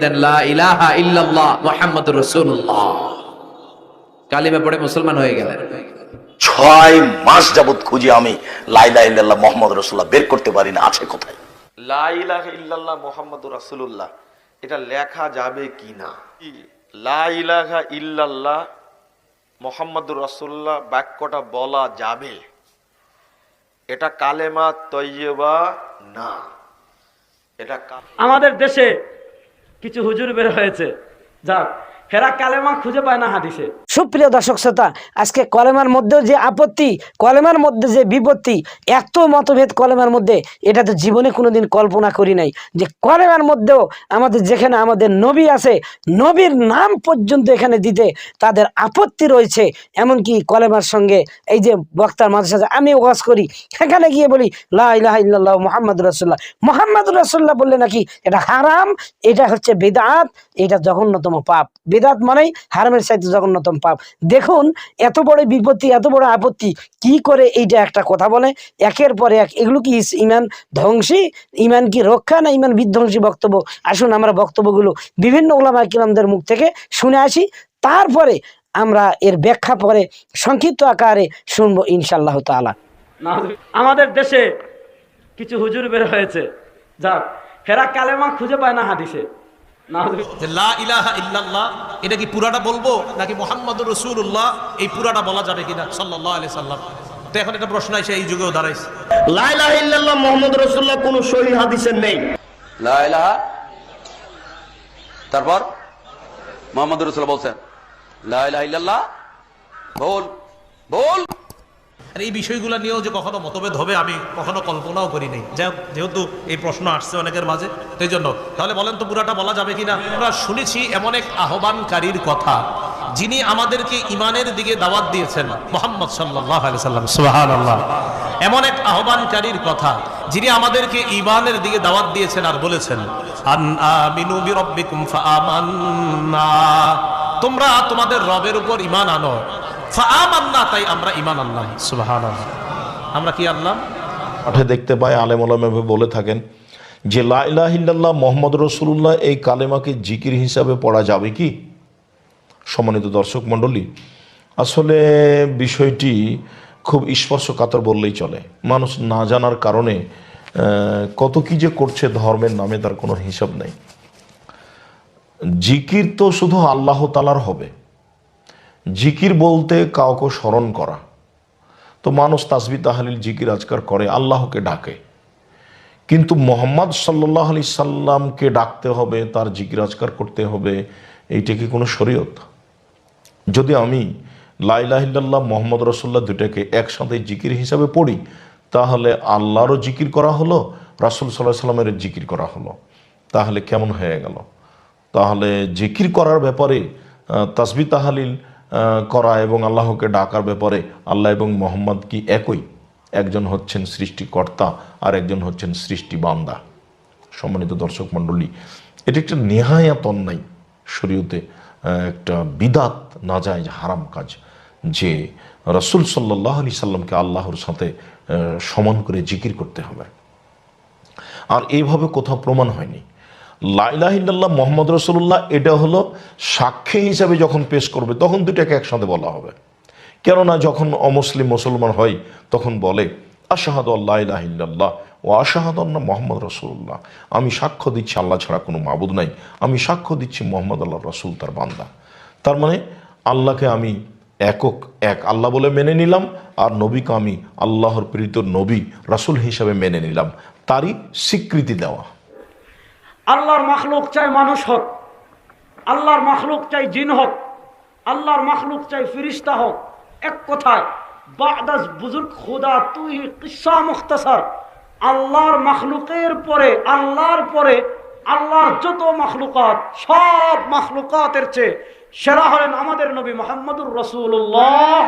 দেন লা ইলাহা ইল্লাল্লাহ মুহাম্মাদুর রাসূলুল্লাহ। কালিমা পড়ে মুসলমান হয়ে গেলেন। ছয় মাস যাবত খুঁজি আমি লাইলা ইল্লাল্লাহ মোহাম্মদ রসুল্লাহ বের করতে পারি না আছে কোথায়? লা ইলাহা ইল্লাল্লাহ মুহাম্মাদুর রাসূলুল্লাহ এটা লেখা যাবে কি না? লা ইলাহা ইল্লাল্লাহ মুহাম্মাদুর রাসূলুল্লাহ বাক্যটা বলা যাবে। এটা কালেমা তৈয়বা না। এটা আমাদের দেশে কিছু হুজুর বের হয়েছে। যাক হেরা কালেমা খুঁজে পায় না হাদিসে। সুপ্রিয় দর্শক শ্রোতা, আজকে কলেমার মধ্যেও যে আপত্তি, কলেমার মধ্যে যে বিপত্তি, এত মতভেদ কলেমার মধ্যে, এটা তো জীবনে কোনোদিন কল্পনা করি নাই যে কলেমার মধ্যেও আমাদের যেখানে আমাদের নবী আছে, নবীর নাম পর্যন্ত এখানে দিতে তাদের আপত্তি রয়েছে। এমনকি কলেমার সঙ্গে এই যে বক্তার মাঝে সাথে আমি ওয়াজ করি। সেখানে গিয়ে বলি, লা ইলাহা ইল্লাল্লাহ মোহাম্মদ রাসুল্লাহ মোহাম্মদ রাসুল্লাহ বললে নাকি এটা হারাম, এটা হচ্ছে বেদাত, এটা জঘন্যতম পাপ। বেদাত মানেই হারামের সাথে জঘন্যতম পাপ দেখুন, এত বড় বিপত্তি, এত বড় আপত্তি, কি করে এইটা একটা কথা বলে? একের পর এক, এগুলো কি ইমান ধ্বংসী? ইমান কি রক্ষা না ইমান বিধ্বংসী বক্তব্য? আসুন আমরা বক্তব্যগুলো বিভিন্ন ওলামা কিরামদের মুখ থেকে শুনে আসি। তারপরে আমরা এর ব্যাখ্যা পরে সংক্ষিপ্ত আকারে শুনব ইনশাল্লাহ নাউজুবিল্লাহ। আমাদের দেশে কিছু হুজুর বের হয়েছে। যাক, হেরা কালেমা খুঁজে পায় না হাদিসে। যে লা ইলাহা ইল্লাল্লাহ এটা কি পুরাটা বলব? নাকি মোহাম্মদুর রসুল্লাহ এই পুরাটা বলা যাবে কিনা? সাল্লাহ আলি সাল্লাম। তো এখন একটা প্রশ্ন এই যুগেও দাঁড়াইছে। ইল্লাল্লাহ মোহাম্মদ রসুল্লাহ কোন সহি হাদিসের নেই। লা ইলাহা তারপর মোহাম্মদ রসুল বলছেন লা ইলাহা ইল্লাল্লাহ বল বল আর এই বিষয়গুলো নিয়েও যে কখনো মতভেদ হবে, আমি কখনো কল্পনাও করি নাই। যাই যেহেতু এই প্রশ্ন আসছে অনেকের মাঝে সেই জন্য। তাহলে বলেন তো, পুরাটা বলা যাবে কিনা? আমরা শুনেছি এমন এক আহ্বানকারীর কথা, যিনি আমাদেরকে ইমানের দিকে দাওয়াত দিয়েছেন, মোহাম্মদ সাল্লাম। সুহান আল্লাহ এমন এক আহ্বানকারীর কথা, যিনি আমাদেরকে ইমানের দিকে দাওয়াত দিয়েছেন আর বলেছেন তোমরা তোমাদের রবের উপর ইমান আনো। ফাআমান্না, তাই আমরা ইমান আনলাম। সুবহানাল্লাহ। আমরা কি আনলাম? মাঠে দেখতে পাই আলেম আলমে বলে থাকেন যে লাইলাহিল্লাহ মোহাম্মদ রসুল্লাহ এই কালেমাকে জিকির হিসাবে পড়া যাবে কি? সম্মানিত দর্শক মণ্ডলী, আসলে বিষয়টি খুব স্পর্শকাতর বললেই চলে। মানুষ না জানার কারণে কত কি যে করছে ধর্মের নামে তার কোনো হিসাব নেই। জিকির তো শুধু আল্লাহ তালার হবে। জিকির বলতে কাউকে স্মরণ করা। তো মানুষ তাসবি তাহালিল জিকির আজকার করে, আল্লাহকে ডাকে। কিন্তু মোহাম্মদ সাল্লাহ আলি সাল্লামকে ডাকতে হবে, তার জিকির আজকার করতে হবে, এইটা কি কোনো শরীয়ত? যদি আমি লাইলাহিল্লাহ মোহাম্মদ রসুল্লাহ দুটাকে একসাথে জিকির হিসাবে পড়ি, তাহলে আল্লাহরও জিকির করা হলো, রাসুল সাল্লাহ সাল্লামের জিকির করা হলো। তাহলে কেমন হয়ে গেল? তাহলে জিকির করার ব্যাপারে তাসবি তাহালিল করা এবং আল্লাহকে ডাকার ব্যাপারে আল্লাহ এবং মোহাম্মদ কি একই? একজন হচ্ছেন সৃষ্টিকর্তা, আর একজন হচ্ছেন সৃষ্টি বান্দা। সম্মানিত দর্শক মণ্ডলী, এটি একটা নেহায়াত অন্যায়। শরীয়তে একটা বিদাত না যায় হারাম কাজ। যে রসুল সাল্লাহ আলি সাল্লামকে আল্লাহর সাথে সমান করে জিকির করতে হবে। আর এইভাবে কোথাও প্রমাণ হয়নি। লাইলাহিল্লাহ মোহাম্মদ রসুল্লাহ এটা হলো সাক্ষী হিসাবে যখন পেশ করবে, তখন দুটাকে একসাথে বলা হবে। কেননা যখন অমুসলিম মুসলমান হয়, তখন বলে, আশাহাদ আল্লাহ ইলাহিল্লাহ ও আশাহাদ আল্লাহ মোহাম্মদ রসুল্লাহ আমি সাক্ষ্য দিচ্ছি আল্লাহ ছাড়া কোনো মাবুদ নাই, আমি সাক্ষ্য দিচ্ছি মোহাম্মদ আল্লাহ রসুল, তার বান্দা। তার মানে আল্লাহকে আমি একক, এক আল্লাহ বলে মেনে নিলাম, আর নবীকে আমি আল্লাহর প্রেরিত নবী, রাসূল হিসাবে মেনে নিলাম। তারই স্বীকৃতি দেওয়া। আল্লাহর মাখলুক চাই মানুষ হোক, আল্লাহর মাখলুক চাই জিন হোক, আল্লাহর মাখলুক চাই ফিরিস্তা হোক। এক কথায় বাদাস বুজুর্গ খুদা তুই কিসা মুখতাসার। আল্লাহর মাখলুকের পরে, আল্লাহর পরে, আল্লাহর যত মাখলুকাত, সব মাখলুকাতের চেয়ে সেরা হলেন আমাদের নবী মোহাম্মদুর রসুল্লাহ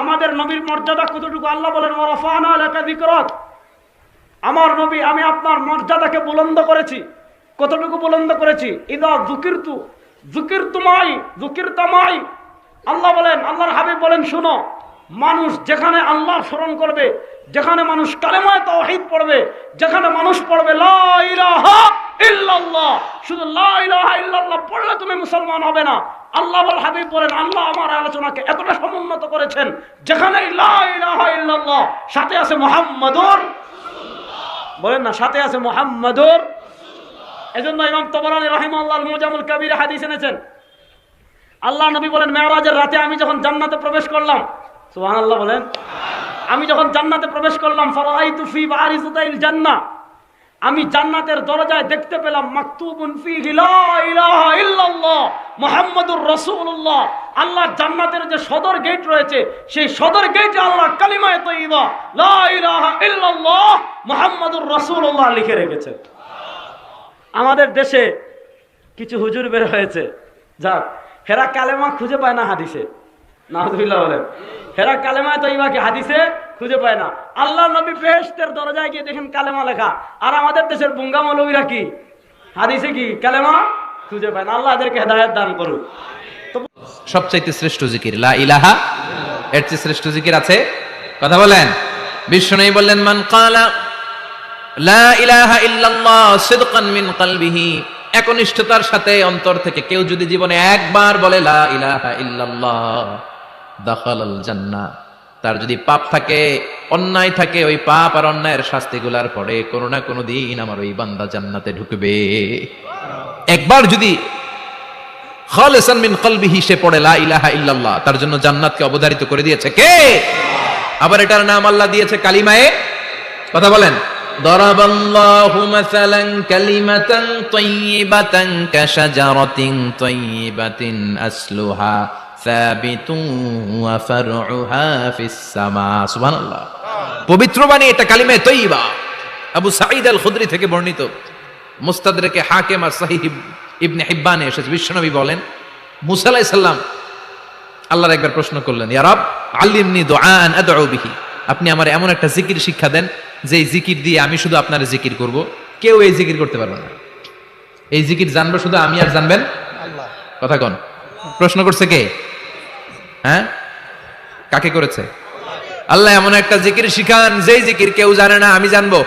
আমাদের নবীর মর্যাদা কতটুকু? আল্লাহ বলেন ওরাফানা লেখা বিকরত আমার নবী, আমি আপনার মর্যাদাকে বুলন্দ করেছি। কতটুকু বুলন্দ করেছি? ইদা জুকিরতু জুকির তুমাই জুকির তামাই আল্লাহ বলেন, আল্লাহর হাবিব বলেন, শুনো, মানুষ যেখানে আল্লাহ স্মরণ করবে, যেখানে মানুষ কালেমায় তাওহীদ পড়বে, যেখানে মানুষ পড়বে শুধু পড়লে তুমি মুসলমান হবে না। আল্লাহ হাবিব বলেন, আল্লাহ আমার আলোচনাকে এতটা সমুন্নত করেছেন যেখানে সাথে আছে মুহাম্মাদুর বলেন না, সাথে আছে মোহাম্মদুর এজন্য ইমাম তবরানি রাহিমাল্লাহ মুজামুল কবির হাদিস এনেছেন। আল্লাহ নবী বলেন, মেয়রাজের রাতে আমি যখন জান্নাতে প্রবেশ করলাম, সুবহানাল্লাহ বলেন, আমি যখন জান্নাতে প্রবেশ করলাম ফারাইতু ফি বারিজাতাইল জান্নাহ আমি জান্নাতের দরজায় দেখতে পেলাম, মাকতুবুন ফিহি লা ইলাহা ইল্লাল্লাহ মুহাম্মাদুর রাসূলুল্লাহ। আল্লাহ জান্নাতের যে সদর গেট রয়েছে, সেই সদর গেটে আল্লাহ কালিমায়ে তয়্যিবা লা ইলাহা ইল্লাল্লাহ মুহাম্মাদুর রাসূলুল্লাহ লিখে রেখেছে। আমাদের দেশে কিছু হুজুর বের হয়েছে, যাক, হেরা কালেমা খুঁজে পায় না হাদিসে। নাহদুল্লাহ বলেন, হেরা কালেমা তো ইমাকে হাদিসে? খুঁজে পায় না। আল্লাহ নবী বেহেশতের দরজায় গিয়ে দেখেন কালেমা লেখা। আর আমাদের দেশের বুঙ্গা মৌলবীরা কি? হাদিসে কি? কালেমা খুঁজে পায় না। আল্লাহ এদেরকে হেদায়ত দান করুক। সবচাইতে শ্রেষ্ঠ জিকির, লা ইলাহা, এর চেয়ে শ্রেষ্ঠ জিকির আছে? কথা বলেন। বিশ্ব নেই বললেন, মান কালা, লা ইলাহা ইল্লাল্লাহ সিদকান মিন কলবিহি। একনিষ্ঠতার সাথে অন্তর থেকে কেউ যদি জীবনে একবার বলে, লা ইলাহা ইল্লাল্লাহ, দাখালাল জান্নাহ। তার যদি পাপ থাকে অন্যায় থাকে ওই পাপ আর অন্যায়ের শাস্তিগুলার পরে কোনো না কোনো দিন আমার ওই বান্দা জান্নাতে ঢুকবে একবার যদি খালেসান মিন কলবিহি সে পড়ে লা ইলাহা ইল্লাল্লাহ তার জন্য জান্নাতকে অবধারিত করে দিয়েছে কে আবার এটার নাম আল্লাহ দিয়েছে কালিমায়ে কথা বলেন ضرب الله مثلا كلمة طيبة كشجرة طيبة أصلها হ্যাঁ। পবিত্র বাণী এটা কালিমে তৈবা আবু সাঈদ আল থেকে বর্ণিত। আর ইবনে হিব্বানে এসেছে। বিশ্বনবী বলেন মুসালাই সাল্লাম আল্লাহর একবার প্রশ্ন করলেন ইয়ারব আলিমনি দোয়ান বিহি। আপনি আমার এমন একটা জিকির শিক্ষা দেন যে জিকির দিয়ে আমি শুধু আপনার জিকির করব। কেউ এই জিকির করতে পারবে না। এই জিকির জানবে শুধু আমি আর জানবেন? কথা কন। প্রশ্ন করছে কে? হ্যাঁ? কাকে করেছে? আল্লাহ এমন একটা জিকির শিখান, যেই জিকির কেউ জানে না, আমি জানব।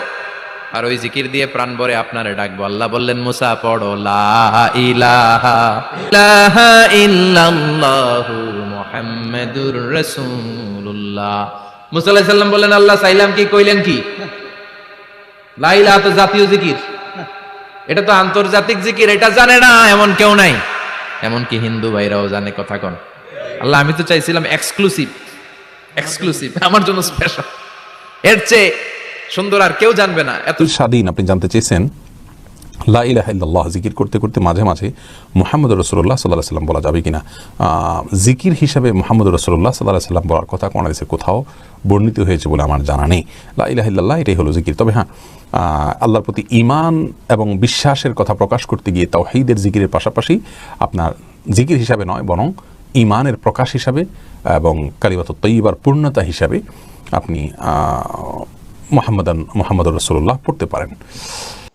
আর ওই জিকির দিয়ে প্রাণ ভরে আপনারে ডাকবো। আল্লাহ বললেন, মুসা, পড়ো, লা ইলাহা ইলাহা বললেন, আল্লাহ সাইলাম কি, কইলেন কি? লা তো জাতীয় জিকির। এটা তো আন্তর্জাতিক জিকির, এটা জানে না, এমন কেউ নাই। এমন কি হিন্দু ভাইরাও জানে, কথা কন। আল্লাহ, আমি তো চাইছিলাম এক্সক্লুসিভ এক্সক্লুসিভ আমার জন্য স্পেশাল এর চেয়ে সুন্দর আর কেউ জানবে না, এত স্বাধীন, আপনি জানতে চেয়েছেন, লা ইলাহা জিকির করতে করতে মাঝে মাঝে মোহাম্মদ রসুল্লাহ সাল্লাহ সাল্লাম বলা যাবে কিনা। জিকির হিসাবে মোহাম্মদ রসুল্লাহ সাল্লাহ সাল্লাম বলার কথা কোন হাদিসে কোথাও বর্ণিত হয়েছে বলে আমার জানা নেই। লা ইলাহা ইল্লাল্লাহ, এটাই হলো জিকির। তবে হ্যাঁ আল্লাহর প্রতি ইমান এবং বিশ্বাসের কথা প্রকাশ করতে গিয়ে তাওহীদের জিকিরের পাশাপাশি আপনার জিকির হিসাবে নয়, বরং ইমানের প্রকাশ হিসাবে এবং কালিমাত তৈবার পূর্ণতা হিসাবে আপনি মোহাম্মদান মোহাম্মদ রসুল্লাহ পড়তে পারেন।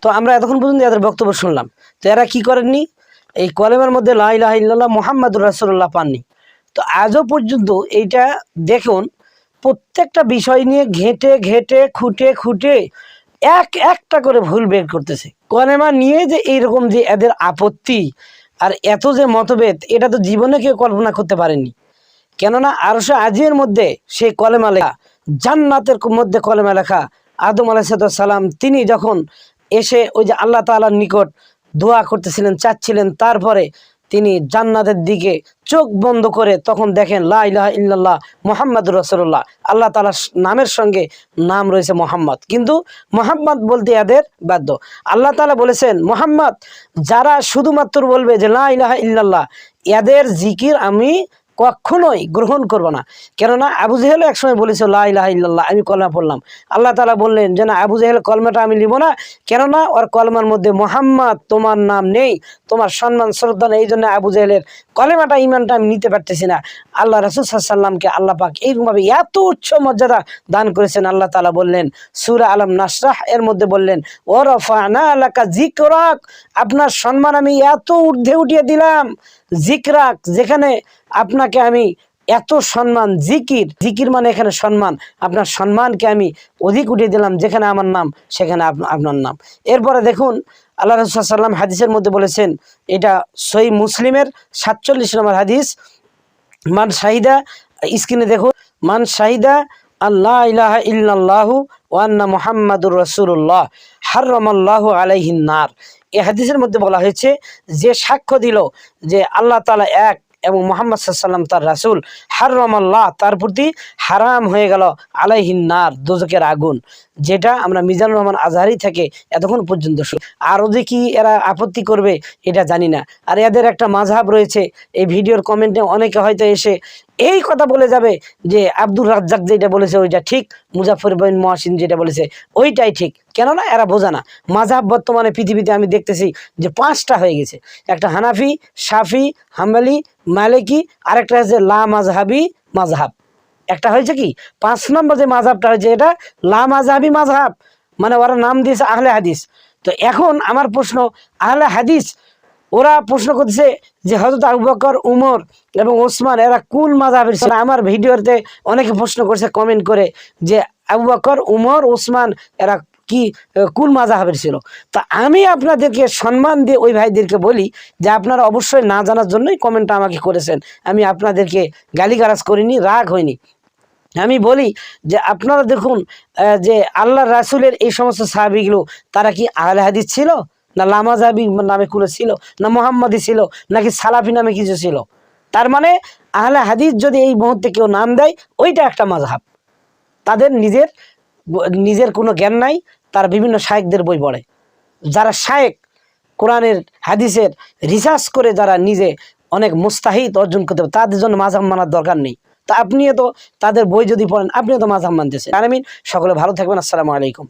তো আমরা এতক্ষণ পর্যন্ত এদের বক্তব্য শুনলাম। তো এরা কি করেননি? এই কলেমের মধ্যে লাহ মোহাম্মদুর রাসুল্লাহ পাননি। তো আজও পর্যন্ত এইটা দেখুন, প্রত্যেকটা বিষয় নিয়ে ঘেঁটে ঘেঁটে, খুঁটে খুঁটে এক একটা করে ভুল বের করতেছে। কলেমা নিয়ে যে এইরকম যে এদের আপত্তি আর এত যে মতভেদ, এটা তো জীবনে কেউ কল্পনা করতে পারেনি। কেননা আরশে আজিমের মধ্যে সেই কলেমা লেখা, জান্নাতের মধ্যে কলেমা লেখা, আদম সালাম, তিনি যখন এসে ওই যে আল্লাহ তালার নিকট দোয়া করতেছিলেন, চাচ্ছিলেন, তারপরে তিনি জান্নাতের দিকে চোখ বন্ধ করে তখন দেখেন, লা ইলাহা ইল্লাল্লাহ মোহাম্মদ রসুল্লাহ আল্লাহ তালার নামের সঙ্গে নাম রয়েছে মোহাম্মদ। কিন্তু মোহাম্মদ বলতে এদের বাধ্য। আল্লাহ তালা বলেছেন, মোহাম্মদ, যারা শুধুমাত্র বলবে যে লা ইলাহা ইল্লাল্লাহ, এদের জিকির আমি কখনোই গ্রহণ করব না। কেননা আবু জেহেল একসময় বলেছিল লা ইলাহা ইল্লাল্লাহ আমি কলমা পড়লাম। আল্লাহ তালা বললেন, যে না, আবু জেহেল কলমাটা আমি নিব না। কেননা ওর কলমার মধ্যে মোহাম্মদ তোমার নাম নেই। তোমার সম্মান, শ্রদ্ধা নেই। এই জন্য আবু জেহেলের কলেমাটা ইমানটা আমি নিতে পারতেছি না। আল্লাহ রসুল আল্লাহ পাক এইরকমভাবে এত উচ্চ মর্যাদা দান করেছেন। আল্লাহ তালা বললেন, সুরা আলম নাসরাহ এর মধ্যে বললেন ও রফানা আল্লাকা জিকরাক আপনার সম্মান আমি এত ঊর্ধ্বে উঠিয়ে দিলাম। জিকরাক যেখানে আপনাকে আমি এত সম্মান, জিকির জিকির মানে এখানে সম্মান। আপনার সম্মানকে আমি অধিক উঠিয়ে দিলাম, যেখানে আমার নাম, সেখানে আপ- আপনার নাম। এরপরে দেখুন, আল্লাহ রসুল্লাম হাদিসের মধ্যে বলেছেন, এটা সই মুসলিমের সাতচল্লিশ নম্বর হাদিস। মান শাহিদা, স্ক্রিনে দেখুন, মান শাহিদা আল্লাহ ইলাহা ইল্লাল্লাহু ওয়ান্না মুহাম্মাদুর রাসূলুল্লাহ হাররামাল্লাহু আলাইহিন নার। এই হাদিসের মধ্যে বলা হয়েছে, যে সাক্ষ্য দিল যে আল্লাহ তাআলা এক এবং মোহাম্মদ সাল্লাম তার রাসূল হাররামাল্লাহ তার প্রতি হারাম হয়ে গেল আলাইহিন নার দোজকের আগুন, যেটা আমরা মিজানুর রহমান আজহারি থেকে এতক্ষণ পর্যন্ত আরও যে কি এরা আপত্তি করবে, এটা জানি না। আর এদের একটা মাঝহাব রয়েছে, এই ভিডিওর কমেন্টে অনেকে হয়তো এসে এই কথা বলে যাবে যে আব্দুর রাজ্জাক যেটা বলেছে ওইটা ঠিক মুজাফর বিন মহাসিন যেটা বলেছে ওইটাই ঠিক। কেননা এরা বোঝা না। মাঝহাব বর্তমানে পৃথিবীতে আমি দেখতেছি যে পাঁচটা হয়ে গেছে। একটা হানাফি, শাফি, হাম্বালি, মালিকি, আরেকটা হচ্ছে লা মাজহাবি মাজহাব একটা হয়েছে কি? পাঁচ নম্বর যে মাঝহাবটা হয়েছে এটা লা মাঝহাবি মাঝহাব। মানে ওরা নাম দিয়েছে আহলে হাদিস। তো এখন আমার প্রশ্ন, আহলে হাদিস ওরা প্রশ্ন করছে যে হজরত আবু বকর, উমর এবং ওসমান এরা কোন মাঝহাবের ছিল? আমার ভিডিওতে অনেকে প্রশ্ন করছে কমেন্ট করে যে আবু বকর, উমর, ওসমান এরা কি কোন মাঝহাবের ছিল? তা আমি আপনাদেরকে সম্মান দিয়ে ওই ভাইদেরকে বলি যে আপনারা অবশ্যই না জানার জন্যই কমেন্টটা আমাকে করেছেন। আমি আপনাদেরকে গালিগালাজ করিনি, রাগ হয়নি। আমি বলি যে আপনারা দেখুন যে আল্লাহ রাসুলের এই সমস্ত সাহাবিগুলো, তারা কি আহলে হাদিস ছিল? না লামাজাবি নামে কোনো ছিল, না মোহাম্মদী ছিল, নাকি সালাফি নামে কিছু ছিল। তার মানে আহলে হাদিস যদি এই মুহূর্তে কেউ নাম দেয়, ওইটা একটা মাঝহাব তাদের নিজের নিজের কোনো জ্ঞান নাই, তারা বিভিন্ন শায়েকদের বই পড়ে। যারা শায়েক, কোরআনের, হাদিসের রিসার্চ করে যারা নিজে অনেক মুস্তাহিদ অর্জন করতে পারে, তাদের জন্য মাঝহাব মানার দরকার নেই। তা আপনিও তো তাদের বই যদি পড়েন, আপনিও তো মাঝহাব মানতেছেন। আর আমি সকলে ভালো থাকবেন, আসসালামু আলাইকুম।